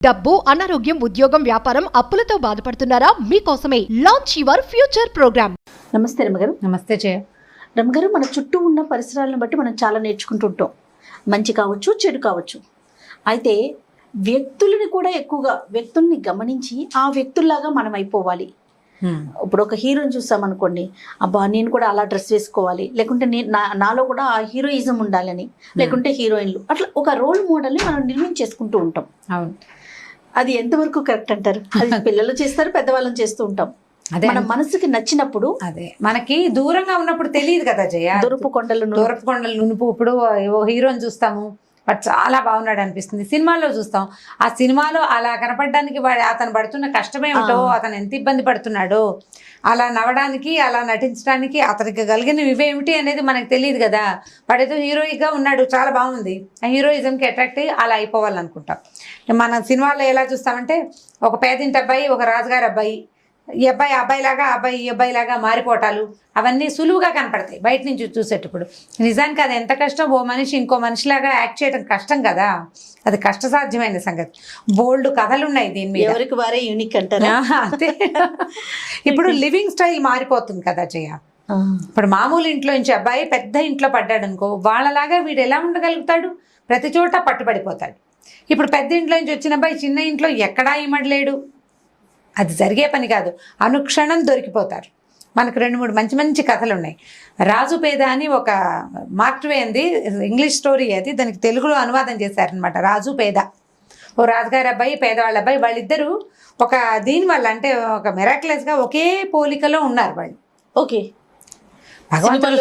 డబ్బు అనారోగ్యం ఉద్యోగం వ్యాపారం అప్పులతో బాధపడుతున్నారా? మీకోసమే లాంచ్ యువర్ ఫ్యూచర్ ప్రోగ్రామ్ నమస్తే రమ్మగారు నమస్తే జయ. రమ్మగారు మన చుట్టూ ఉన్న పరిసరాలను బట్టి మనం చాలా నేర్చుకుంటుంటాం మంచి కావచ్చు చెడు కావచ్చు. అయితే వ్యక్తులని కూడా ఎక్కువగా వ్యక్తుల్ని గమనించి ఆ వ్యక్తుల్లాగా మనం అయిపోవాలి. ఇప్పుడు ఒక హీరోని చూసాం అనుకోండి అబ్బా నేను కూడా అలా డ్రెస్ వేసుకోవాలి. లేకుంటే నేను నా నాలో కూడా ఆ హీరోయిజం ఉండాలని లేకుంటే హీరోయిన్లు. అట్లా ఒక రోల్ మోడల్ని మనం నిర్మించేసుకుంటూ ఉంటాం. అవును. అది ఎంతవరకు కరెక్ట్ అంటారు? అది పిల్లలు చేస్తారు పెద్దవాళ్ళని చేస్తూ ఉంటాం. అదే మన మనసుకి నచ్చినప్పుడు అదే. మనకి దూరంగా ఉన్నప్పుడు తెలియదు కదా జయ? దొరుపు కొండలను దూరపు కొండలు నునుపు. ఇప్పుడు ఓ హీరోని చూస్తాము వాడు చాలా బాగున్నాడు అనిపిస్తుంది. సినిమాలో చూస్తాం. ఆ సినిమాలో అలా కనపడడానికి వాడు అతను పడుతున్న కష్టమేమిటో. అతను ఎంత ఇబ్బంది పడుతున్నాడో అలా నవ్వడానికి అలా నటించడానికి అతనికి కలిగిన ఇవేమిటి అనేది మనకు తెలియదు కదా. వాడేదో హీరోయిక్గా ఉన్నాడు చాలా బాగుంది. ఆ హీరోయిజంకి అట్రాక్ట్ అయ్యి అలా అయిపోవాలనుకుంటాం. మనం సినిమాలో ఎలా చూస్తామంటే ఒక పేదింటి అబ్బాయి ఒక రాజుగారి అబ్బాయి ఈ అబ్బాయి ఆ అబ్బాయి లాగా ఆ అబ్బాయి ఈ అబ్బాయి లాగా మారిపోవటాలు అవన్నీ సులువుగా కనపడతాయి బయట నుంచి చూసేటప్పుడు. నిజానికి అది ఎంత కష్టం? ఓ మనిషి ఇంకో మనిషిలాగా యాక్ట్ చేయడం కష్టం కదా. అది కష్టసాధ్యమైన సంగతి. బోల్డ్ కథలు ఉన్నాయి దీని మీద. ఎవరికి వారే యూనిక్ అంటారా? అంతే. ఇప్పుడు లివింగ్ స్టైల్ మారిపోతుంది కదా జయ. ఇప్పుడు మామూలు ఇంట్లో నుంచి అబ్బాయి పెద్ద ఇంట్లో పడ్డాడు అనుకో వాళ్ళలాగా వీడు ఎలా ఉండగలుగుతాడు? ప్రతి చోట పట్టుబడిపోతాడు. ఇప్పుడు పెద్ద ఇంట్లో నుంచి వచ్చిన అబ్బాయి చిన్న ఇంట్లో ఎక్కడా ఇమడలేడు అది జరిగే పని కాదు. అనుక్షణం దొరికిపోతారు. మనకు రెండు మూడు మంచి మంచి కథలు ఉన్నాయి రాజు పేద అని ఒక మార్క్ట్వేంది ఇంగ్లీష్ స్టోరీ అది. దానికి తెలుగులో అనువాదం చేశారనమాట రాజు పేద. ఓ రాజుగారి అబ్బాయి పేదవాళ్ళ అబ్బాయి వాళ్ళిద్దరూ ఒక దీని వల్ల అంటే ఒక మెరాక్లెస్గా ఒకే పోలికలో ఉన్నారు వాళ్ళు. ఓకే. భగవంతుడు.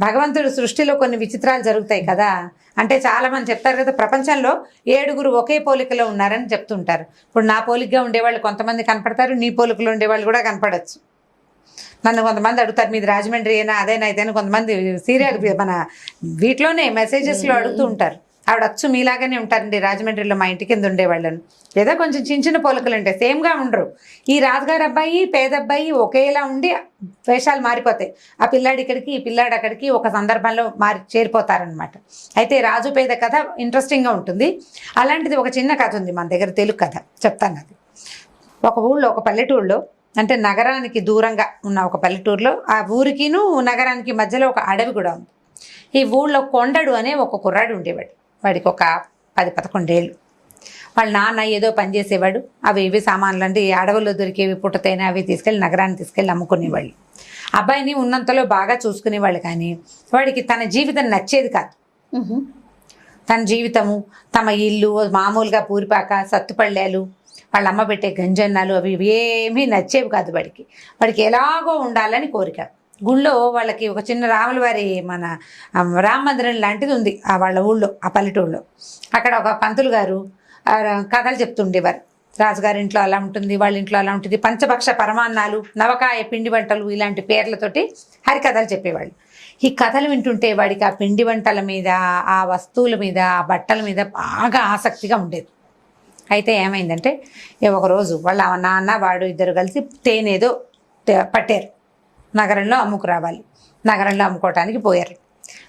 భగవంతుడు సృష్టిలో కొన్ని విచిత్రాలు జరుగుతాయి కదా? అంటే చాలా మంది చెప్తారు కదా ప్రపంచంలో ఏడుగురు ఒకే పోలికలో ఉన్నారని చెప్తుంటారు. ఇప్పుడు నా పోలికగా ఉండేవాళ్ళు కొంతమంది కనపడతారు నీ పోలికలో ఉండేవాళ్ళు కూడా కనపడచ్చు. నన్ను కొంతమంది అడుగుతారు మీది రాజమండ్రి అయినా అదేనా ఇదేనా కొంతమంది సీరియల్ మన వీటిలోనే మెసేజెస్లో అడుగుతూ ఉంటారు. ఆవిడ అచ్చు మీలాగానే ఉంటారండి. రాజమండ్రిలో మా ఇంటి కింద ఉండేవాళ్ళను. లేదా కొంచెం చిన్న చిన్న పోలికలు ఉంటాయి సేమ్గా ఉండరు. ఈ రాజుగారు అబ్బాయి పేద అబ్బాయి ఒకేలా ఉండి వేషాలు మారిపోతాయి. ఆ పిల్లాడి ఇక్కడికి ఈ పిల్లాడు అక్కడికి ఒక సందర్భంలో మారి చేరిపోతారనమాట అయితే రాజు పేద కథ ఇంట్రెస్టింగ్గా ఉంటుంది. అలాంటిది ఒక చిన్న కథ ఉంది మన దగ్గర తెలుగు కథ. చెప్తాను అది. ఒక ఊళ్ళో ఒక పల్లెటూరులో అంటే నగరానికి దూరంగా ఉన్న ఒక పల్లెటూరులో ఆ ఊరికిను నగరానికి మధ్యలో ఒక అడవి కూడా ఉంది. ఈ ఊళ్ళో కొండడు అనే ఒక కుర్రాడు ఉండేవాడు. వాడికి ఒక పది పదకొండేళ్ళు. వాళ్ళ నాన్న ఏదో పని చేసేవాడు. అవి ఇవి సామాన్లు అంటే అడవుల్లో దొరికేవి పుట్టతైన అవి తీసుకెళ్ళి నగరానికి తీసుకెళ్ళి అమ్ముకునేవాళ్ళు. అబ్బాయిని ఉన్నంతలో బాగా చూసుకునేవాళ్ళు కానీ వాడికి తన జీవితం నచ్చేది కాదు. తన జీవితము తమ ఇల్లు మామూలుగా పూరిపాక సత్తుపళ్ళాలు వాళ్ళ అమ్మ పెట్టే గంజన్నాలు అవి ఇవి ఏమీ నచ్చేవి కాదు వాడికి. వాడికి ఎలాగో ఉండాలని కోరిక. గుళ్ళో వాళ్ళకి ఒక చిన్న రాములవారి మన రామ మందిరం లాంటిది ఉంది ఆ వాళ్ళ ఊళ్ళో ఆ పల్లెటూళ్ళో. అక్కడ ఒక పంతులు గారు కథలు చెప్తుండేవారు. రాజుగారి ఇంట్లో అలా ఉంటుంది వాళ్ళ ఇంట్లో అలా ఉంటుంది పంచభక్ష పరమాన్నాలు నవకాయ పిండి వంటలు ఇలాంటి పేర్లతోటి హరికథలు చెప్పేవాళ్ళు. ఈ కథలు వింటుంటే వాడికి ఆ పిండి వంటల మీద ఆ వస్తువుల మీద ఆ బట్టల మీద బాగా ఆసక్తిగా ఉండేది. అయితే ఏమైందంటే ఒకరోజు వాళ్ళ నాన్న వాడు ఇద్దరు కలిసి తేనేదో పట్టారు. నగరంలో అమ్ముకు రావాలి. నగరంలో అమ్ముకోవటానికి పోయారు.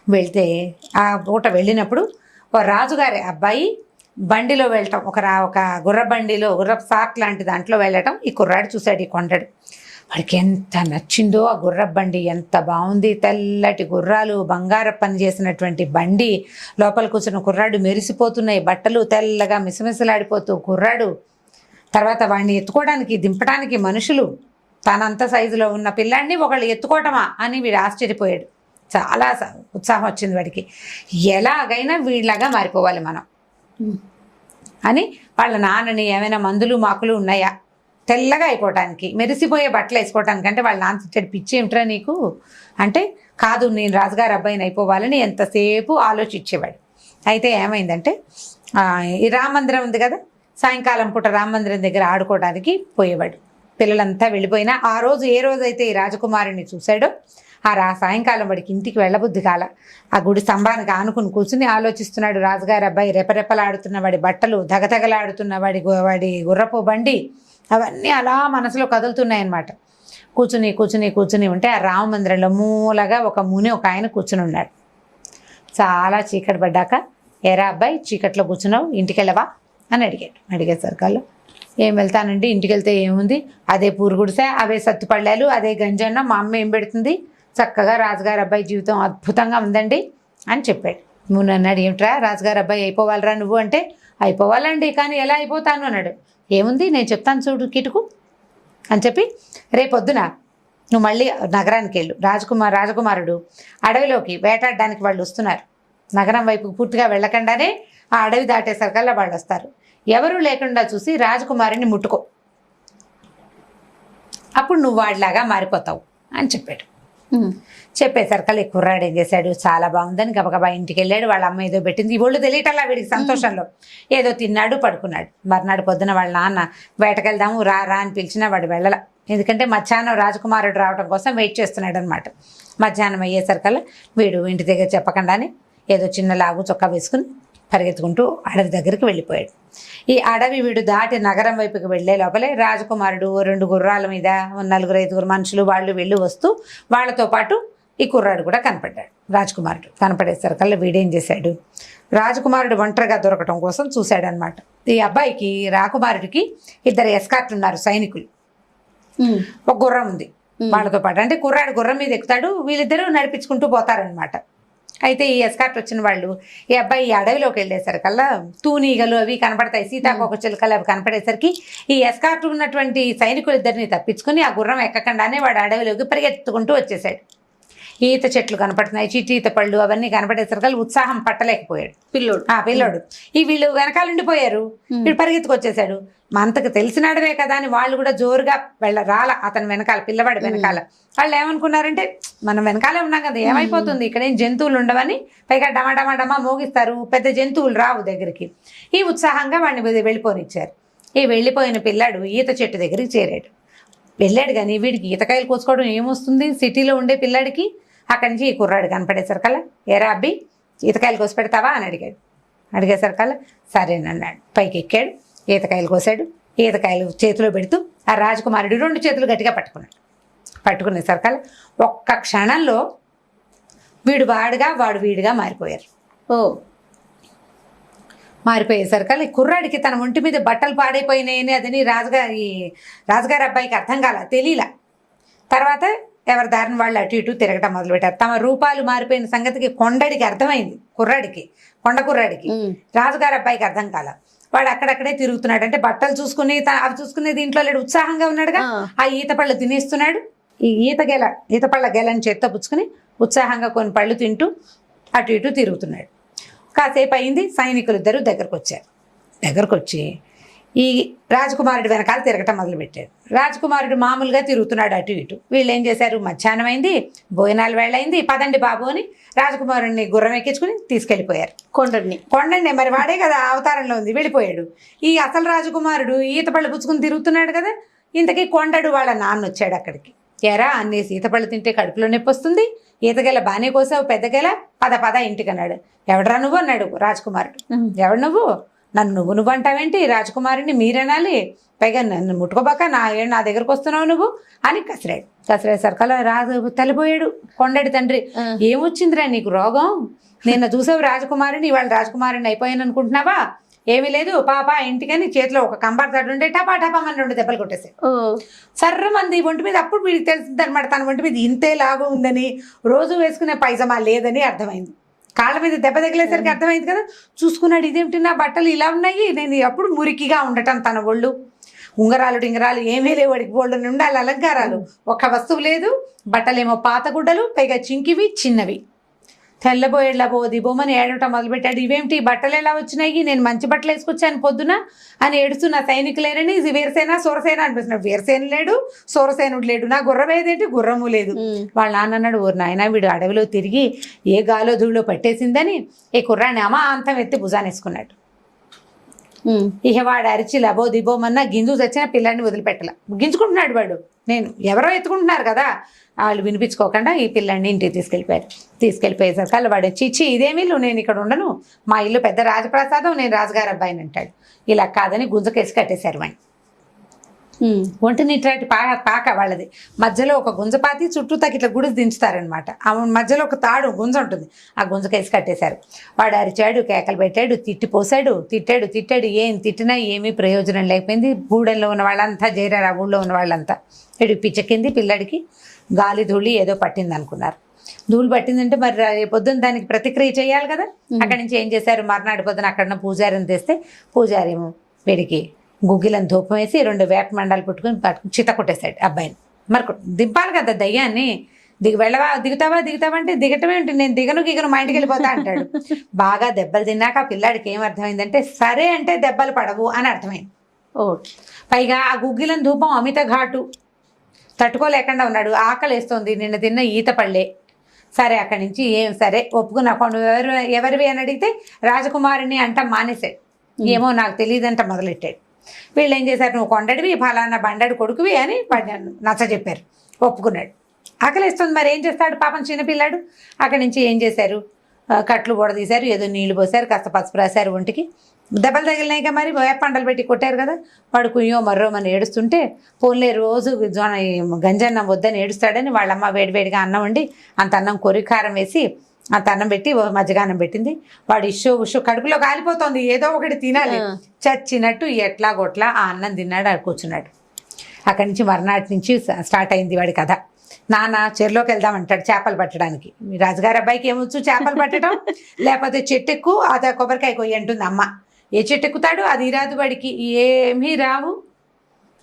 వెళ్తే ఆ పూట వెళ్ళినప్పుడు ఓ రాజుగారి అబ్బాయి బండిలో వెళ్ళటం ఒక రా ఒక గుర్ర బండిలో గుర్ర సాక్ లాంటి దాంట్లో వెళ్ళటం ఈ కుర్రాడు చూశాడు ఈ కొండడు. వాడికి ఎంత నచ్చిందో ఆ గుర్ర బండి ఎంత బాగుంది. తెల్లటి గుర్రాలు బంగార పని చేసినటువంటి బండి. లోపల కూర్చున్న కుర్రాడు మెరిసిపోతున్నాయి బట్టలు తెల్లగా మిసమిసలాడిపోతూ కుర్రాడు. తర్వాత వాడిని ఎత్తుకోవడానికి దింపడానికి మనుషులు తనంత సైజులో ఉన్న పిల్లాడిని ఒకళ్ళు ఎత్తుకోవటమా అని వీడు ఆశ్చర్యపోయాడు. చాలా ఉత్సాహం వచ్చింది వాడికి. ఎలాగైనా వీళ్ళగా మారిపోవాలి మనం. అని వాళ్ళ నాన్నని ఏమైనా మందులు మాకులు ఉన్నాయా? తెల్లగా అయిపోవటానికి మెరిసిపోయే బట్టలు వేసుకోవటానికి అంటే వాళ్ళ నాన్న తిట్టాడు పిచ్చి ఏమిట్రా నీకు? అంటే కాదు నేను రాజుగారి అబ్బాయిని అయిపోవాలని ఎంతసేపు ఆలోచించేవాడు. అయితే ఏమైందంటే ఈ రామ మందిరం ఉంది కదా సాయంకాలం పూట రామ మందిరం దగ్గర ఆడుకోవడానికి పోయేవాడు. పిల్లలంతా వెళ్ళిపోయినా ఆ రోజు ఏ రోజైతే ఈ రాజకుమారుని చూశాడో ఆ రా సాయంకాలం వాడికి ఇంటికి వెళ్ళబుద్ధి కాల. ఆ గుడి స్తంభానికి ఆనుకుని కూర్చుని ఆలోచిస్తున్నాడు రాజుగారి అబ్బాయి రెపరెపలాడుతున్న వాడి బట్టలు దగదగలాడుతున్న వాడి వాడి గుర్రపు బండి అవన్నీ అలా మనసులో కదులుతున్నాయి అన్నమాట కూర్చుని కూర్చుని కూర్చుని ఉంటే ఆ రామ మందిరంలో మూలగా ఒక ముని ఒక ఆయన కూర్చుని ఉన్నాడు. చాలా చీకటి పడ్డాక ఎరా అబ్బాయి చీకట్లో కూర్చున్నావు ఇంటికి వెళ్ళవా అని అడిగాడు. అడిగేసరికల్లా ఏం వెళ్తానండి ఇంటికి వెళ్తే ఏముంది? అదే పూరుగుడిసే అవే సత్తుపళ్ళాలు అదే గంజన్న. మా అమ్మ ఏం పెడుతుంది? చక్కగా రాజుగారి అబ్బాయి జీవితం అద్భుతంగా ఉందండి అని చెప్పాడు. నువ్వు నన్ను అడిగి ఏమిట్రా రాజుగారి అబ్బాయి అయిపోవాలరా నువ్వు అంటే అయిపోవాలండి కానీ ఎలా అయిపోతాను అన్నాడు. ఏముంది? నేను చెప్తాను చూడు కిటుకు అని చెప్పి రేపొద్దున నువ్వు మళ్ళీ నగరానికి వెళ్ళు. రాజకుమార్ రాజకుమారుడు అడవిలోకి వేటాడడానికి వాళ్ళు వస్తున్నారు. నగరం వైపు పూర్తిగా వెళ్ళకుండానే ఆ అడవి దాటేసరికల్లా వాళ్ళు వస్తారు. ఎవరు లేకుండా చూసి రాజకుమారిని ముట్టుకో. అప్పుడు నువ్వు వాడిలాగా మారిపోతావు అని చెప్పాడు. ఈ కుర్రాడు ఏం చేశాడు? చాలా బాగుందని గబగబా ఇంటికి వెళ్ళాడు వాళ్ళ అమ్మ ఏదో పెట్టింది. ఒళ్ళు తెలియటల్లా వీడికి సంతోషంలో. ఏదో తిన్నాడు పడుకున్నాడు. మర్నాడు పొద్దున వాళ్ళ నాన్న వేటకెళ్దాము రా రా అని పిలిచినా వాడు వెళ్ళల. ఎందుకంటే మధ్యాహ్నం రాజకుమారుడు రావడం కోసం వెయిట్ చేస్తున్నాడు అనమాట మధ్యాహ్నం అయ్యేసరికల్లా వీడు ఇంటి దగ్గర చెప్పకుండానే ఏదో చిన్న లాగు చొక్కా వేసుకుని పరిగెత్తుకుంటూ అడవి దగ్గరికి వెళ్ళిపోయాడు. ఈ అడవి వీడు దాటి నగరం వైపుకి వెళ్ళే లోపలే రాజకుమారుడు రెండు గుర్రాల మీద నలుగురు ఐదుగురు మనుషులు వాళ్ళు వెళ్ళి వస్తూ వాళ్ళతో పాటు ఈ కుర్రాడు కూడా కనపడ్డాడు. రాజకుమారుడు కనపడేసరికల్లా వీడేం చేశాడు? రాజకుమారుడు ఒంటరిగా దొరకటం కోసం చూశాడనమాట ఈ అబ్బాయికి రాకుమారుడికి ఇద్దరు ఎస్కార్ట్లు ఉన్నారు సైనికులు. ఒక గుర్రం ఉంది. వాళ్ళతో పాటు అంటే కుర్రాడు గుర్రం మీద ఎక్కుతాడు వీళ్ళిద్దరూ నడిపించుకుంటూ పోతారనమాట అయితే ఈ ఎస్కార్ట్ వచ్చిన వాళ్ళు ఈ అబ్బాయి ఈ అడవిలోకి వెళ్ళేసరికల్లా తూనీగలు అవి కనపడతాయి. సీతాకోక చిలుకలు అవి కనపడేసరికి ఈ ఎస్కార్ట్ ఉన్నటువంటి సైనికులు ఇద్దరిని తప్పించుకొని ఆ గుర్రం ఎక్కకుండానే వాడు అడవిలోకి పరిగెత్తుకుంటూ వచ్చేసాడు. ఈత చెట్లు కనపడుతున్నాయి చిట్టి ఈత పళ్ళు అవన్నీ కనపడేసరికి ఉత్సాహం పట్టలేకపోయాడు. పిల్లోడు. ఆ పిల్లోడు. ఈ వీళ్ళు వెనకాల ఉండిపోయారు. వీడు పరిగెత్తుకొచ్చేసాడు. మంతకు తెలిసినాడవే కదా అని వాళ్ళు కూడా జోరుగా వెళ్ళ రాల అతని వెనకాల పిల్లవాడి వెనకాల. వాళ్ళు ఏమనుకున్నారంటే మనం వెనకాలే ఉన్నాం కదా ఏమైపోతుంది? ఇక్కడ ఏం జంతువులు ఉండవని పైగా డమా డమా డమా మోగిస్తారు పెద్ద జంతువులు రావు దగ్గరికి. ఈ ఉత్సాహంగా వాడిని వెళ్ళిపోనిచ్చారు. ఈ వెళ్ళిపోయిన పిల్లాడు ఈత చెట్టు దగ్గరికి చేరాడు. వెళ్ళాడు కానీ వీడికి ఈతకాయలు కోసుకోవడం ఏమొస్తుంది? సిటీలో ఉండే పిల్లాడికి అక్కడి నుంచి ఈ కుర్రాడు కనపడేసరికల్లా ఏరా అబ్బి ఈతకాయలు కోసి పెడతావా? అని అడిగాడు. అడిగేసరికల్లా సరేనన్నాడు పైకి ఎక్కాడు ఈతకాయలు కోసాడు ఈతకాయలు చేతిలో పెడుతూ ఆ రాజకుమారుడు రెండు చేతులు గట్టిగా పట్టుకున్నాడు. పట్టుకునేసరికల్లా ఒక్క క్షణంలో వీడు వాడుగా వాడు వీడిగా మారిపోయారు. ఓ. మారిపోయేసరికి ఈ కుర్రాడికి తన ఒంటి మీద బట్టలు పాడైపోయినాయని అదని రాజుగారి రాజుగారి అబ్బాయికి అర్థం కాల తెలియలా తర్వాత ఎవరి దారిని వాళ్ళు అటు ఇటు తిరగటం మొదలుపెట్టారు. తమ రూపాలు మారిపోయిన సంగతికి కొండడికి అర్థమైంది. కుర్రాడికి కొండ కుర్రాడికి. రాజుగారి అబ్బాయికి అర్థం కాల. వాడు అక్కడక్కడే తిరుగుతున్నాడు. అంటే బట్టలు చూసుకుని అవి చూసుకునే దీంట్లో లేడు. ఉత్సాహంగా ఉన్నాడుగా. ఆ. ఆ ఈత పళ్ళు తినేస్తున్నాడు. ఈ ఈత గెల ఈత పళ్ళ గెలని చేత్తో పుచ్చుకుని ఉత్సాహంగా కొన్ని పళ్ళు తింటూ అటు ఇటు తిరుగుతున్నాడు. కాసేపు అయింది. సైనికులు ఇద్దరు దగ్గరకు వచ్చారు దగ్గరకు వచ్చి ఈ రాజకుమారుడు వెనకాల తిరగటం మొదలుపెట్టాడు రాజకుమారుడు మామూలుగా తిరుగుతున్నాడు అటు ఇటు. వీళ్ళు ఏం చేశారు? మధ్యాహ్నం అయింది భోజనాలు వేళయింది పదండి బాబు అని రాజకుమారుడిని గుర్రం ఎక్కించుకుని తీసుకెళ్ళిపోయారు. కొండని కొండండి మరి వాడే కదా అవతారంలో ఉంది వెళ్ళిపోయాడు. ఈ అసలు రాజకుమారుడు ఈత పళ్ళు పుచ్చుకుని తిరుగుతున్నాడు కదా ఇంతకీ కొండడు వాళ్ళ నాన్న వచ్చాడు అక్కడికి. ఎరా అన్నేసి ఈత పళ్ళు తింటే కడుపులో నొప్పి వస్తుంది ఈతగెల బాగానే కోసావు పెద్దగెల పద పద ఇంటికి అన్నాడు. ఎవడరా నువ్వు అన్నాడు రాజకుమారుడు. ఎవడు నువ్వు? నన్ను నువ్వు నువ్వు అంటావేంటి రాజకుమారిని మీరనాలి. పైగా నన్ను ముట్టుకోబాక నా నా దగ్గరకు వస్తున్నావు నువ్వు? అని కసిరాడు. కసిరాడు సరికల్లా రాజు తెల్లబోయాడు కొండడి తండ్రి. ఏమొచ్చిందిరా నీకు రోగం? నిన్న చూసావు రాజకుమారిని ఇవాళ రాజకుమారిని అయిపోయాను అనుకుంటున్నావా? ఏమీ లేదు. పాప ఇంటికని చేతిలో ఒక కంబార్ తడు ఉండే టపా టపా మన రెండు దెబ్బలు కొట్టేసాయి సర్ర మంది ఒంటి మీద అప్పుడు వీడికి తెలిసింది అనమాట తన ఒంటి మీద ఇంతే లాగు ఉందని రోజు వేసుకునే పైజమా లేదని అర్థమైంది. కాళ్ళ మీద దెబ్బ తగిలేసరికి అర్థమైంది కదా? చూసుకున్నాడు ఇదేమిటి నా బట్టలు ఇలా ఉన్నాయి? నేను అప్పుడు మురికిగా ఉండటం తన ఒళ్ళు ఉంగరాలు డింగరాలు ఏమీ లేవు వాడికి. బోళ్ళు ఉండాలి అలంకారాలు. ఒక వస్తువు లేదు. బట్టలేమో పాత గుడ్డలు పైగా చింకివి చిన్నవి. తెల్లబోయేలా పోది. బొమ్మని ఏడవటం మొదలుపెట్టాడు. ఇవేమిటి? బట్టలు ఎలా వచ్చినాయి? నేను మంచి బట్టలు వేసుకొచ్చాను పొద్దున అని ఏడుస్తున్న సైనికులేరని ఇది వీరసేన సూరసేన అనిపిస్తున్నాడు. వీరసేన లేడు సూరసేనుడు లేడు. నా గుర్రం ఏదేంటి? గుర్రము లేదు. వాళ్ళ నాన్న అన్నాడు ఓరు నాయన వీడు అడవిలో తిరిగి ఏ గాలో ధూళిలో పట్టేసిందని ఈ కుర్రాన్ని అమాంతం ఎత్తి భుజానేసుకున్నాడు. ఇక వాడు అరిచి లబో దిబోమన్నా గింజు తెచ్చిన పిల్లాడిని వదిలిపెట్టల. గింజుకుంటున్నాడు వాడు. నేను ఎవరో ఎత్తుకుంటున్నారు కదా వాళ్ళు వినిపించుకోకుండా ఈ పిల్లాడిని ఇంటికి తీసుకెళ్ళిపోయారు. తీసుకెళ్ళిపోయేసరికి వాళ్ళు వాడు చిచ్చి ఇదేమి ఇల్లు నేను ఇక్కడ ఉండను. మా ఇల్లు పెద్ద రాజప్రసాదం నేను రాజుగారు అబ్బాయిని అంటాడు. ఇలా కాదని గుంజకేసి కట్టేశారు వాడిని. ఒంటి నీటి పా పాక వాళ్ళది. మధ్యలో ఒక గుంజపాతి చుట్టూ ఇట్లా గుడి దించుతారనమాట ఆ మధ్యలో ఒక తాడు గుంజ ఉంటుంది. ఆ గుంజకేసి కట్టేశారు. వాడు అరిచాడు కేకలు పెట్టాడు తిట్టి పోసాడు తిట్టాడు తిట్టాడు. ఏం తిట్టినా ఏమీ ప్రయోజనం లేకపోయింది. గూడెంలో ఉన్న వాళ్ళంతా చేరారు ఆ ఊళ్ళో ఉన్న వాళ్ళంతా. ఇడు పిచ్చకింది పిల్లడికి గాలి ధూళి ఏదో పట్టింది అనుకున్నారు. ధూళి పట్టిందంటే మరి పొద్దున్న దానికి ప్రతిక్రియ చేయాలి కదా. అక్కడి నుంచి ఏం చేశారు? మర్నాడు పొద్దున అక్కడ పూజారిని తెస్తే పూజారి ఏమో వీడికి గుగ్గిలను ధూపం వేసి రెండు వేప మండలు పుట్టుకుని పట్టుకుని చిత కొట్టేశాడు అబ్బాయిని. మరి కొ- దింపాలి కదా దయ్యాన్ని. దిగి వెళ్ళవా దిగుతావా దిగుతావా అంటే దిగటం ఏంటి నేను దిగను గిగను మా ఇంటికి వెళ్ళిపోతా అంటాడు. బాగా దెబ్బలు తిన్నాక ఆ పిల్లాడికి ఏం అర్థమైందంటే సరే అంటే దెబ్బలు పడవు అని అర్థమైంది. ఓకే. పైగా ఆ గుగ్గిలం ధూపం అమిత ఘాటు తట్టుకోలేకుండా ఉన్నాడు. ఆకలి వేస్తోంది నిన్న తిన్న ఈత పళ్ళే. సరే అక్కడి నుంచి ఏం సరే ఒప్పుకున్నా నువ్వు ఎవరు ఎవరివి అని అడిగితే రాజకుమారిని అంట మానేశాడు. ఏమో నాకు తెలియదంట మొదలెట్టాడు. వీళ్ళు ఏం చేశారు? నువ్వు కొండడివి ఫలానా బండడి కొడుకువి అని నచ్చ చెప్పారు. ఒప్పుకున్నాడు. ఆకలిస్తుంది మరి ఏం చేస్తాడు పాపం చిన్నపిల్లాడు అక్కడి నుంచి ఏం చేశారు? కట్లు తీశారు ఏదో నీళ్ళు పోసారు కాస్త పసుపు రాశారు ఒంటికి. దెబ్బలు తగిలినాయిగా మరి వేపండలు పెట్టి కొట్టారు కదా. వాడు కుయ్యో మర్రో అని ఏడుస్తుంటే పోన్లే రోజు జోన గంజన్నం వద్దని ఏడుస్తాడని వాళ్ళమ్మ వేడివేడిగా అన్నం వండి అంత అన్నం కొరికారం వేసి అంత అన్నం పెట్టి ఓ మజ్జిగాన్నం పెట్టింది. వాడు ఇష్యూ ఉషు కడుపులో కాలిపోతుంది. ఏదో ఒకటి తినాలి. చచ్చినట్టు ఎట్లా గొట్లా ఆ అన్నం తిన్నాడు ఆడు కూర్చున్నాడు. అక్కడి నుంచి మర్నాటి నుంచి స్టార్ట్ అయింది వాడి కథ. నాన్న చెరులోకి వెళ్దామంటాడు చేపలు పట్టడానికి. రాజుగారి అబ్బాయికి ఏమొచ్చు చేపలు పట్టడం? లేకపోతే చెట్టు ఎక్కు అదే కొబ్బరికాయ కొయ్యి అంటుంది అమ్మ. ఏ చెట్టు ఎక్కుతాడు అది రాదు వాడికి. ఏమీ రావు.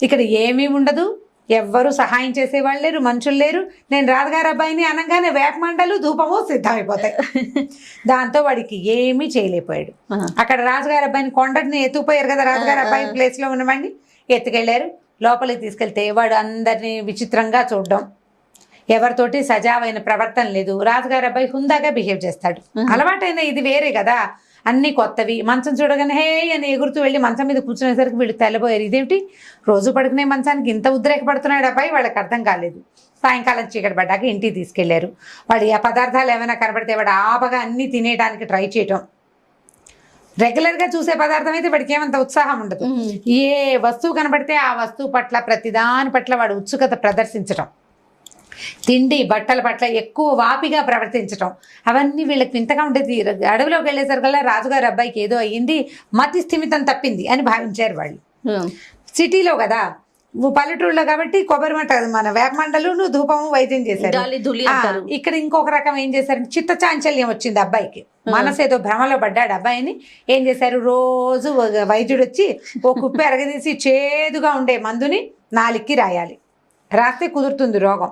ఇక్కడ ఏమీ ఉండదు. ఎవ్వరు సహాయం చేసేవాళ్ళు లేరు మనుషులు లేరు. నేను రాజుగారి అబ్బాయిని అనగానే వేపమండలు ధూపము సిద్ధమైపోతాయి. దాంతో వాడికి ఏమీ చేయలేకపోయాడు. అక్కడ రాజుగారి అబ్బాయిని కొండని ఎత్తుకుపోయారు కదా రాజుగారి అబ్బాయి ప్లేస్లో ఉన్నవాడిని. ఎత్తుకెళ్ళారు లోపలికి తీసుకెళ్తే వాడు అందరినీ విచిత్రంగా చూడడం. ఎవరితోటి సజావైన ప్రవర్తన లేదు. రాజుగారి అబ్బాయి హుందాగా బిహేవ్ చేస్తాడు. అలవాటైన ఇది వేరే కదా. అన్ని కొత్తవి. మంచం చూడగానే హే అని ఎగురుతూ వెళ్ళి మంచం మీద కూర్చునేసరికి వీళ్ళు తెల్లబోయారు. ఇదేమిటి? రోజు పడుకునే మంచానికి ఇంత ఉద్రేక పడుతున్నాడు అబ్బాయి వాళ్ళకి అర్థం కాలేదు. సాయంకాలం చీకటి పడ్డాక ఇంటికి తీసుకెళ్ళారు. వాడు ఆ పదార్థాలు ఏమైనా కనబడితే వాడు ఆపగా అన్ని తినేయడానికి ట్రై చేయటం. రెగ్యులర్గా చూసే పదార్థం అయితే వాడికి ఏమంత ఉత్సాహం ఉండదు. ఏ వస్తువు కనబడితే ఆ వస్తువు పట్ల ప్రతిదాని పట్ల వాడు ఉత్సుకత ప్రదర్శించటం. తిండి బట్టల పట్ల ఎక్కువ వాపిగా ప్రవర్తించటం. అవన్నీ వీళ్ళకి వింతగా ఉండేది. అడవిలోకి వెళ్ళేసరికల్లా రాజుగారి అబ్బాయికి ఏదో అయ్యింది మతి స్థిమితం తప్పింది అని భావించారు వాళ్ళు. సిటీలో కదా ఓ పల్లెటూరులో కాబట్టి కొబ్బరి మంట మన వేపమండలు ధూపము వైద్యం చేశారు. ఇక్కడ ఇంకొక రకం ఏం చేశారు? చిత్త చాంచల్యం వచ్చింది అబ్బాయికి. మనసు ఏదో భ్రమలో పడ్డాడు అబ్బాయిని. ఏం చేశారు? రోజు వైద్యుడు వచ్చి ఓ కుప్పి అరగదీసి చేదుగా ఉండే మందుని నాలిక్కి రాయాలి. రాస్తే కుదురుతుంది రోగం.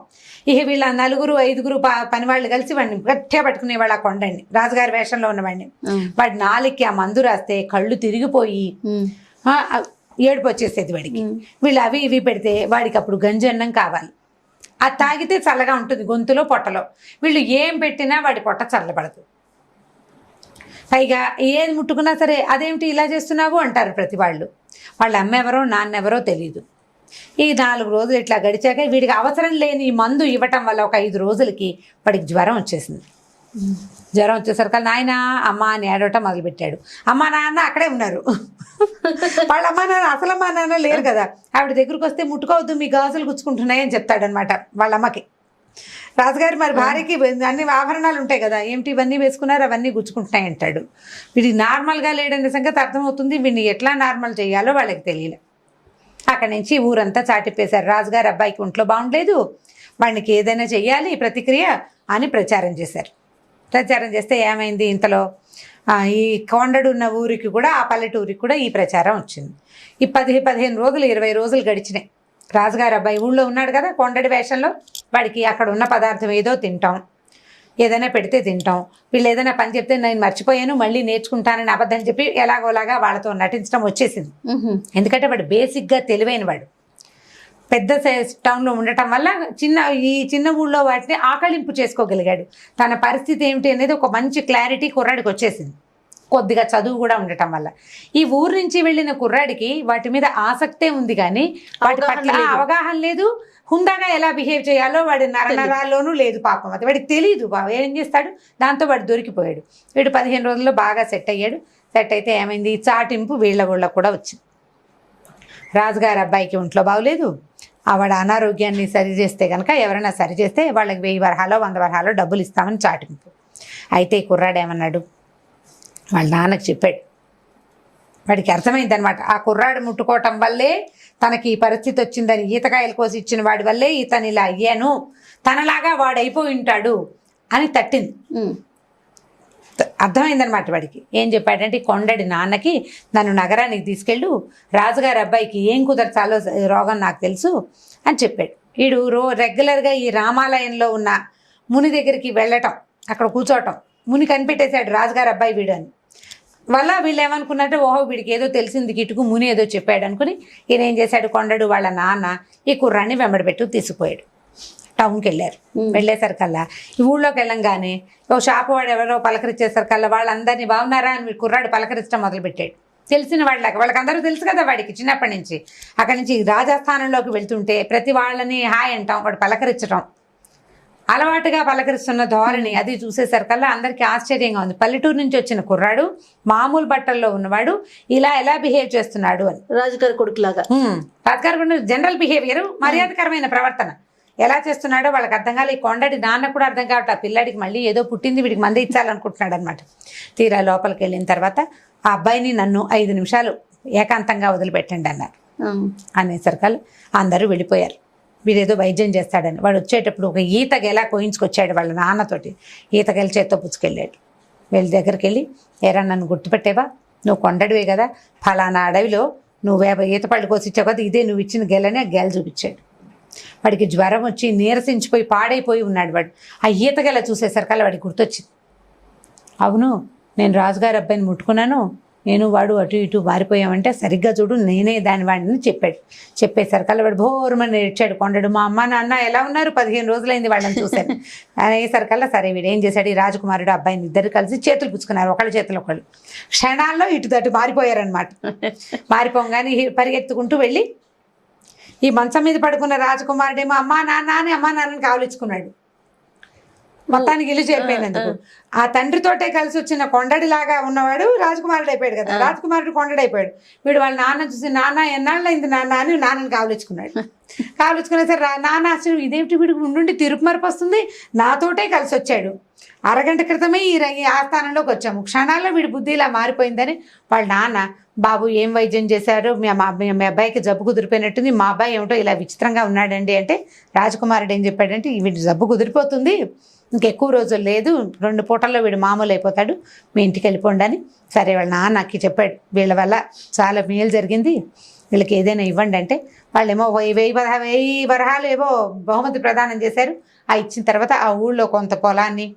ఇక వీళ్ళ నలుగురు ఐదుగురు ప పని వాళ్ళు కలిసి వాడిని గట్టిగా పట్టుకునేవాళ్ళు ఆ కొండని రాజుగారి వేషంలో ఉన్నవాడిని. వాడి నాలిక్కి ఆ మందు రాస్తే కళ్ళు తిరిగిపోయి ఏడుపు వచ్చేసేది వాడికి. వీళ్ళు అవి ఇవి పెడితే వాడికి అప్పుడు గంజన్నం కావాలి. అది తాగితే చల్లగా ఉంటుంది గొంతులో పొట్టలో. వీళ్ళు ఏం పెట్టినా వాడి పొట్ట చల్లబడదు. పైగా ఏది ముట్టుకున్నా సరే అదేమిటి ఇలా చేస్తున్నావు? అంటారు ప్రతి వాళ్ళు. వాళ్ళ అమ్మ ఎవరో నాన్న ఎవరో తెలియదు ఈ నాలుగు రోజులు ఇట్లా గడిచాక వీడికి అవసరం లేని మందు ఇవ్వటం వల్ల ఒక ఐదు రోజులకి వాడికి జ్వరం వచ్చేసింది. జ్వరం వచ్చేసరికి నాయన అమ్మ అని ఏడవటం మొదలుపెట్టాడు. అమ్మ నాన్న అక్కడే ఉన్నారు. వాళ్ళ అమ్మ నాన్న అసలు అమ్మ నాన్న లేరు కదా. ఆవిడ దగ్గరికి వస్తే ముట్టుకోవద్దు మీ గాజులు గుచ్చుకుంటున్నాయని చెప్తాడనమాట వాళ్ళ అమ్మకి. రాజుగారు మరి భార్యకి అన్ని ఆభరణాలు ఉంటాయి కదా ఏమిటి ఇవన్నీ వేసుకున్నారు అవన్నీ గుచ్చుకుంటున్నాయి అంటాడు వీడికి నార్మల్గా లేడనే సంగతి అర్థమవుతుంది వీడిని ఎట్లా నార్మల్ చేయాలో వాళ్ళకి తెలియలే. అక్కడి నుంచి ఊరంతా చాటిప్పేశారు రాజుగారు అబ్బాయికి ఒంట్లో బాగుండలేదు. వాడికి ఏదైనా చెయ్యాలి ప్రతిక్రియ అని ప్రచారం చేశారు. ప్రచారం చేస్తే ఏమైంది ఇంతలో? ఈ కొండడు ఉన్న ఊరికి కూడా ఆ పల్లెటూరికి కూడా ఈ ప్రచారం వచ్చింది. ఈ పది పదిహేను రోజులు ఇరవై రోజులు గడిచినాయి. రాజుగారు అబ్బాయి ఊళ్ళో ఉన్నాడు కదా కొండడి వేషంలో? వాడికి అక్కడ ఉన్న పదార్థం ఏదో తింటాం. ఏదైనా పెడితే తింటాం. వీళ్ళు ఏదైనా పని చెప్తే నేను మర్చిపోయాను మళ్ళీ నేర్చుకుంటానని అబద్ధం చెప్పి ఎలాగోలాగా వాళ్ళతో నటించడం వచ్చేసింది. ఎందుకంటే వాడు బేసిక్గా తెలివైన వాడు. పెద్ద సైజ్ టౌన్లో ఉండటం వల్ల చిన్న ఈ చిన్న ఊళ్ళో వాటిని ఆకలింపు చేసుకోగలిగాడు. తన పరిస్థితి ఏమిటి అనేది ఒక మంచి క్లారిటీ కుర్రాడికి వచ్చేసింది. కొద్దిగా చదువు కూడా ఉండటం వల్ల. ఈ ఊరు నుంచి వెళ్ళిన కుర్రాడికి వాటి మీద ఆసక్తే ఉంది కానీ వాటి పట్ల. అవగాహన లేదు. హుందాగా ఎలా బిహేవ్ చేయాలో వాడి నరనరాల్లోనూ లేదు పాపం. అది వాడికి తెలియదు బావ ఏం చేస్తాడు? దాంతో వాడు దొరికిపోయాడు. వీడు పదిహేను రోజుల్లో బాగా సెట్ అయ్యాడు. సెట్ అయితే ఏమైంది? ఈ చాటింపు వీళ్ళ ఊళ్ళో కూడా వచ్చింది. రాజుగారి అబ్బాయికి ఒంట్లో బాగోలేదు. ఆవిడ అనారోగ్యాన్ని సరి చేస్తే కనుక ఎవరైనా సరి చేస్తే వాళ్ళకి వెయ్యి వరహాలో వంద వరహాలో డబ్బులు ఇస్తామని చాటింపు. అయితే కుర్రాడు ఏమన్నాడు? వాళ్ళ నాన్నకి చెప్పాడు. వాడికి అర్థమైందనమాట ఆ కుర్రాడు ముట్టుకోవటం వల్లే తనకి ఈ పరిస్థితి వచ్చిందని ఈతకాయలు కోసి ఇచ్చిన వాడి వల్లే ఇతను ఇలా అయ్యాను తనలాగా వాడు అయిపోయి ఉంటాడు అని తట్టింది. అర్థమైందనమాట వాడికి. ఏం చెప్పాడంటే కొండడి నాన్నకి నన్ను నగరానికి తీసుకెళ్ళు రాజుగారి అబ్బాయికి ఏం కుదరచాలో రోగం నాకు తెలుసు అని చెప్పాడు. వీడు రో రెగ్యులర్గా ఈ రామాలయంలో ఉన్న ముని దగ్గరికి వెళ్ళటం అక్కడ కూర్చోవటం ముని కనిపెట్టేశాడు రాజుగారి అబ్బాయి వీడు అని వల్ల వీళ్ళు ఏమనుకున్నట్టు ఓహో వీడికి ఏదో తెలిసింది గిటుకు ముని ఏదో చెప్పాడు అనుకుని ఈయన ఏం చేశాడు? కొండడు వాళ్ళ నాన్న ఈ కుర్రాన్ని వెంబడబెట్టు తీసుకుపోయాడు టౌన్కి వెళ్ళారు. వెళ్ళేసరికల్లా ఈ ఊళ్ళోకి వెళ్ళంగానే ఓ షాపు వాడు ఎవరో పలకరించేసరికల్లా వాళ్ళందరినీ బాగున్నారా అని కుర్రాడు పలకరించడం మొదలుపెట్టాడు. తెలిసిన వాళ్ళకి వాళ్ళకందరూ తెలుసు కదా వాడికి చిన్నప్పటి నుంచి. అక్కడి నుంచి రాజస్థానంలోకి వెళ్తుంటే ప్రతి వాళ్ళని హాయ్ అంటాం వాడు పలకరించడం అలవాటుగా పలకరిస్తున్న ధోరణి అది చూసేసరికల్లా అందరికీ ఆశ్చర్యంగా ఉంది. పల్లెటూరు నుంచి వచ్చిన కుర్రాడు మామూలు బట్టల్లో ఉన్నవాడు ఇలా ఎలా బిహేవ్ చేస్తున్నాడు అని. రాజుగారి కొడుకులాగా. రాజకారకుండా జనరల్ బిహేవియర్ మర్యాదకరమైన ప్రవర్తన. ఎలా చేస్తున్నాడో వాళ్ళకి అర్థం కాలే ఈ కొండడి నాన్న కూడా అర్థం కావట్లేదు. ఆ పిల్లాడికి మళ్ళీ ఏదో పుట్టింది వీడికి మంది ఇచ్చాలనుకుంటున్నాడు అనమాట తీరా లోపలికి వెళ్ళిన తర్వాత ఆ అబ్బాయిని నన్ను ఐదు నిమిషాలు ఏకాంతంగా వదిలిపెట్టండి అన్నారు. అనేసరికల్ అందరూ వెళ్ళిపోయారు. వీడేదో వైద్యం చేస్తాడని. వాడు వచ్చేటప్పుడు ఒక ఈత ఎలా కోయించుకొచ్చాడు వాళ్ళ నాన్నతోటి. ఈత చేత్తో పుచ్చుకెళ్ళాడు. వీళ్ళ దగ్గరికి వెళ్ళి ఎరా నన్ను గుర్తుపెట్టేవా? నువ్వు కొండడివే కదా. ఫలానా అడవిలో నువ్వు వేప ఈత పళ్ళు కోసి ఇచ్చావు కదా. ఇదే నువ్వు ఇచ్చిన గెలని ఆ గెల చూపించాడు. వాడికి జ్వరం వచ్చి నీరసించిపోయి పాడైపోయి ఉన్నాడు వాడు. ఆ ఈత చూసేసరికల్లా వాడికి గుర్తొచ్చింది. అవును నేను రాజుగారి అబ్బాయిని ముట్టుకున్నాను. నేను వాడు అటు ఇటు మారిపోయామంటే సరిగ్గా చూడు నేనే దాని వాడిని చెప్పాడు. చెప్పేసరికల్లా వాడు భోరుమని ఏడ్చాడు. కొండడు మా అమ్మ నాన్న ఎలా ఉన్నారు? పదిహేను రోజులైంది వాళ్ళని చూశాను. అనేసరికల్లా సరే వీడు ఏం చేశాడు? ఈ రాజకుమారుడు అబ్బాయిని ఇద్దరు కలిసి చేతులు పుచ్చుకున్నారు. ఒకళ్ళ చేతులు ఒకళ్ళు. క్షణాల్లో ఇటు అటు మారిపోయారనమాట మారిపోగానే పరిగెత్తుకుంటూ వెళ్ళి ఈ మంచం మీద పడుకున్న రాజకుమారుడేమో అమ్మా నాన్న అని అమ్మా నాన్నని కావలించుకున్నాడు మొత్తానికి ఇల్లు చేరిపోయినందుకు. ఆ తండ్రితోటే కలిసి వచ్చిన కొండడిలాగా ఉన్నవాడు రాజకుమారుడు అయిపోయాడు కదా. రాజకుమారుడు కొండడు అయిపోయాడు వీడు వాళ్ళ నాన్న చూసి నాన్న ఎన్నాళ్ళైంది నాన్న? అని నాన్నని కావలించుకున్నాడు కావలించుకునే సరే నాన్న అసలు ఇదేమిటి వీడికి ఉండి తిరుపు మరపు వస్తుంది? నాతోటే కలిసి వచ్చాడు. అరగంట క్రితమే ఈ ర- ఆస్థానంలోకి వచ్చాము. క్షణాల్లో వీడి బుద్ధి ఇలా మారిపోయిందని వాళ్ళ నాన్న బాబు ఏం వైద్యం చేశారు? మీ మా మీ అబ్బాయికి జబ్బు కుదిరిపోయినట్టుంది. మా అబ్బాయి ఏమిటో ఇలా విచిత్రంగా ఉన్నాడండి అంటే రాజకుమారుడు ఏం చెప్పాడంటే వీడి జబ్బు కుదిరిపోతుంది. ఇంకెక్కువ రోజులు లేదు. రెండు పూటల్లో వీడు మామూలు అయిపోతాడు. మీ ఇంటికి వెళ్ళిపోండి అని. సరే వాళ్ళ నాన్నకి చెప్పాడు. వీళ్ళ వల్ల చాలా మేలు జరిగింది. వీళ్ళకి ఏదైనా ఇవ్వండి అంటే వాళ్ళేమో వెయ్యి వెయ్యి పదహా వెయ్యి వరహాలు ఏవో బహుమతి ప్రదానం చేశారు. ఆ ఇచ్చిన తర్వాత ఆ ఊళ్ళో కొంత పొలాన్ని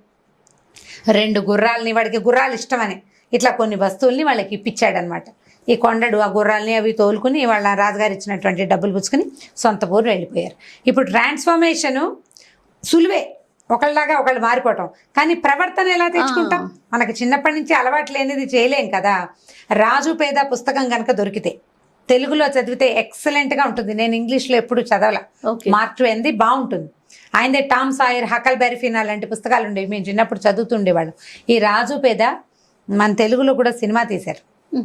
రెండు గుర్రాలని వాడికి గుర్రాలు ఇష్టమని. ఇట్లా కొన్ని వస్తువుల్ని వాళ్ళకి ఇప్పించాడనమాట ఈ కొండడు ఆ గుర్రాలని అవి తోలుకుని వాళ్ళ రాజుగారు ఇచ్చినటువంటి డబ్బులు పుచ్చుకుని సొంత ఊరు వెళ్ళిపోయారు. ఇప్పుడు ట్రాన్స్ఫర్మేషను సులువే. ఒకళ్ళలాగా ఒకళ్ళు మారిపోవటం. కానీ ప్రవర్తన ఎలా తెచ్చుకుంటాం? మనకి చిన్నప్పటి నుంచి అలవాటు లేనిది చేయలేం కదా. రాజు పేద పుస్తకం కనుక దొరికితే తెలుగులో చదివితే ఎక్సలెంట్గా ఉంటుంది. నేను ఇంగ్లీష్లో ఎప్పుడు చదవాల. మార్క్ ట్వెన్ది బాగుంటుంది. ఆయనదే టామ్ సాయర్ హకల్ బెరిఫినా లాంటి పుస్తకాలు ఉండేవి. మేము చిన్నప్పుడు చదువుతుండేవాళ్ళం. ఈ రాజు పేద మన తెలుగులో కూడా సినిమా తీశారు.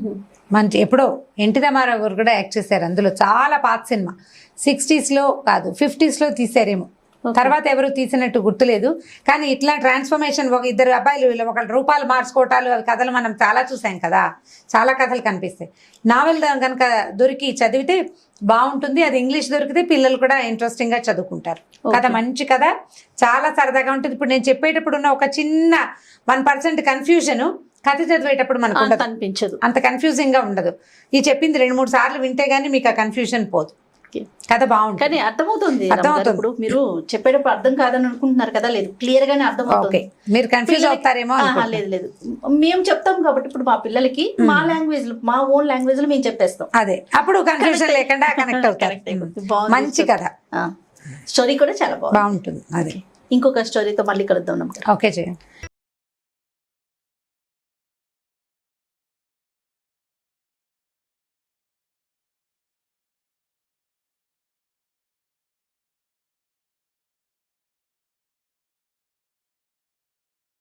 మంచి ఎప్పుడో ఎన్టీ రామారావు గారు కూడా యాక్ట్ చేశారు. అందులో చాలా పాత సినిమా. సిక్స్టీస్లో కాదు ఫిఫ్టీస్లో తీశారేమో. తర్వాత ఎవరు తీసినట్టు గుర్తులేదు. కానీ ఇట్లా ట్రాన్స్ఫర్మేషన్ ఒక ఇద్దరు అబ్బాయిలు వీళ్ళు ఒకళ్ళ రూపాలు మార్చుకోవటాలు అవి కథలు మనం చాలా చూసాం కదా. చాలా కథలు కనిపిస్తాయి. నావెల్ కనుక దొరికి చదివితే బాగుంటుంది. అది ఇంగ్లీష్ దొరికితే పిల్లలు కూడా ఇంట్రెస్టింగ్గా చదువుకుంటారు. కథ మంచి కథ. చాలా సరదాగా ఉంటుంది. ఇప్పుడు నేను చెప్పేటప్పుడు ఉన్న ఒక చిన్న వన్ పర్సెంట్ కన్ఫ్యూజన్ కథ చదివేటప్పుడు మనకు అనిపించదు అంత కన్ఫ్యూజింగ్గా ఉండదు. ఈ చెప్పింది రెండు మూడు సార్లు వింటే గానీ మీకు ఆ కన్ఫ్యూజన్ పోదు. కథ బాగుంటుంది. కానీ అర్థమవుతుంది. అర్థమవుతుంది. ఇప్పుడు మీరు చెప్పేటప్పుడు అర్థం కాదని అనుకుంటున్నారు కదా? లేదు క్లియర్ గానే అర్థమవుతుంది మీరు కన్ఫ్యూజ్ అవుతారేమో. లేదు లేదు. మేము చెప్తాం కాబట్టి ఇప్పుడు మా పిల్లలకి మా లాంగ్వేజ్ మా ఓన్ లాంగ్వేజ్లో మేము చెప్పేస్తాం. అదే. అప్పుడు కన్ఫ్యూజన్ లేకుండా కనెక్ట్ అవుతారు. బాగుంది. మంచి కథ. స్టోరీ కూడా చాలా బాగుంది. బాగుంటుంది. అదే. ఇంకొక స్టోరీతో మళ్ళీ కలుద్దాం ఓకే చేయండి